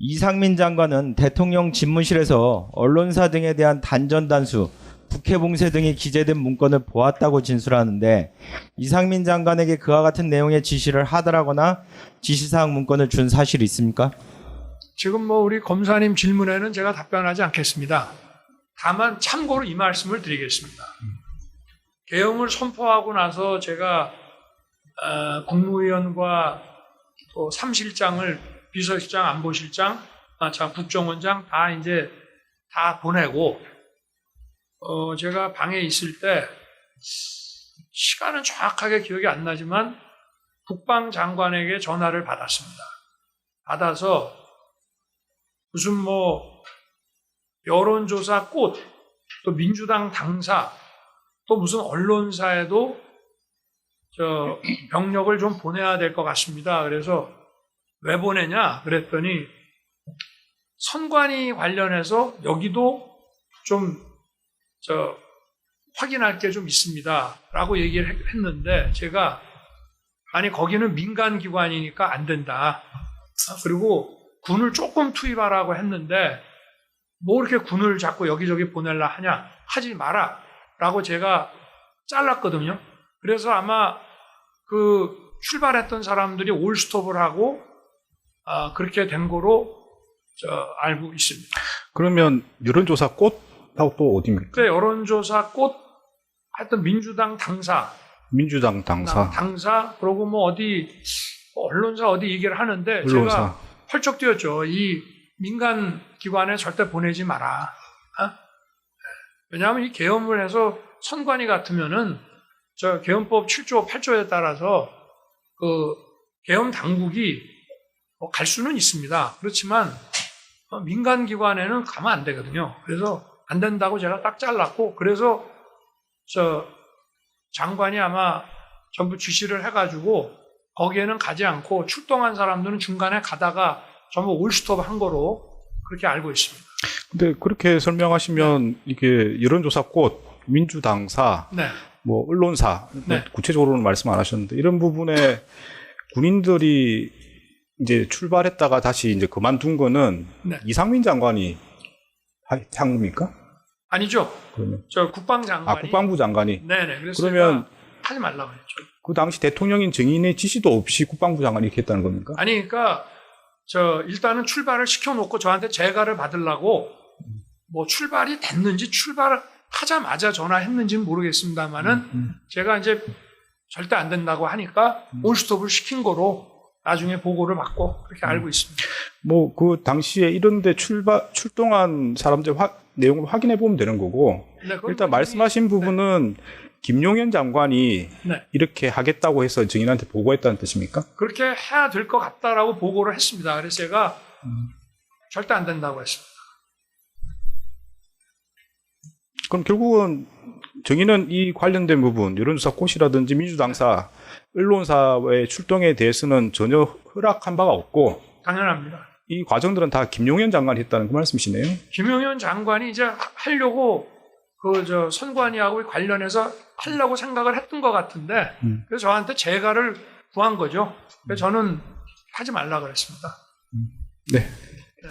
이상민 장관은 대통령 집무실에서 언론사 등에 대한 단전단수, 국회봉쇄 등이 기재된 문건을 보았다고 진술하는데 이상민 장관에게 그와 같은 내용의 지시를 하더라거나 지시사항 문건을 준 사실이 있습니까? 지금 뭐 우리 검사님 질문에는 제가 답변하지 않겠습니다. 다만 참고로 이 말씀을 드리겠습니다. 계엄을 선포하고 나서 제가 어, 국무위원과 또 3실장을 비서실장, 안보실장, 아, 자, 국정원장 다 이제 다 보내고 어, 제가 방에 있을 때 시간은 정확하게 기억이 안 나지만 국방장관에게 전화를 받았습니다. 받아서 무슨 뭐 여론조사 꽃, 또 민주당 당사, 또 무슨 언론사에도 저 병력을 좀 보내야 될 것 같습니다. 그래서 왜 보내냐? 그랬더니 선관위 관련해서 여기도 좀 저 확인할 게 좀 있습니다. 라고 얘기를 했- 했는데 제가 아니 거기는 민간 기관이니까 안 된다. 아, 그리고 군을 조금 투입하라고 했는데 뭐 이렇게 군을 자꾸 여기저기 보낼라 하냐 하지 마라 라고 제가 잘랐거든요. 그래서 아마 그 출발했던 사람들이 올스톱을 하고 아, 그렇게 된 거로 저 알고 있습니다. 그러면 여론조사 꽃하고 또 어디입니까? 그때 여론조사 꽃 하여튼 민주당 당사 민주당 당사, 당사 그러고 뭐 어디 뭐 언론사 어디 얘기를 하는데 제가 언론사. 펄쩍 뛰었죠. 이 민간 기관에 절대 보내지 마라. 어? 왜냐하면 이 계엄을 해서 선관위 같으면은 저 계엄법 7조 8조에 따라서 그 계엄 당국이 뭐 갈 수는 있습니다. 그렇지만 어, 민간 기관에는 가면 안 되거든요. 그래서 안 된다고 제가 딱 잘랐고 그래서 저 장관이 아마 전부 지시를 해가지고 거기에는 가지 않고 출동한 사람들은 중간에 가다가 전부 올스톱 한 거로 그렇게 알고 있습니다. 근데 그렇게 설명하시면 이게 여론조사 꽃, 민주당사, 네. 뭐 언론사 네. 구체적으로는 말씀 안 하셨는데 이런 부분에 군인들이 이제 출발했다가 다시 이제 그만둔 거는 네. 이상민 장관이 하- 한 겁니까? 아니죠. 그러면 저 국방장관이 아 국방부 장관이 네네. 그래서 그러면 제가 하지 말라고 했죠. 그 당시 대통령인 증인의 지시도 없이 국방부 장관이 이렇게 했다는 겁니까? 아니 그러니까 저 일단은 출발을 시켜놓고 저한테 재가를 받으려고 뭐 출발이 됐는지 출발을 하자마자 전화했는지는 모르겠습니다만은 음. 제가 이제 절대 안 된다고 하니까 음. 올스톱을 시킨 거로 나중에 보고를 받고 그렇게 음. 알고 있습니다. 뭐 그 당시에 이런데 출발 출동한 사람들 화- 내용을 확인해 보면 되는 거고 네, 일단 뭐 말씀하신 이미- 부분은 김용현 장관이 네. 이렇게 하겠다고 해서 증인한테 보고했다는 뜻입니까? 그렇게 해야 될 것 같다라고 보고를 했습니다. 그래서 제가 음. 절대 안 된다고 했습니다. 그럼 결국은 정의는 이 관련된 부분, 여론조사 꽃이라든지 민주당사, 언론사의 출동에 대해서는 전혀 허락한 바가 없고 당연합니다. 이 과정들은 다 김용현 장관이 했다는 그 말씀이시네요. 김용현 장관이 이제 하려고 그 저 선관위하고 관련해서 하려고 생각을 했던 것 같은데 음. 그래서 저한테 재가를 구한 거죠. 그래서 저는 하지 말라 그랬습니다. 네.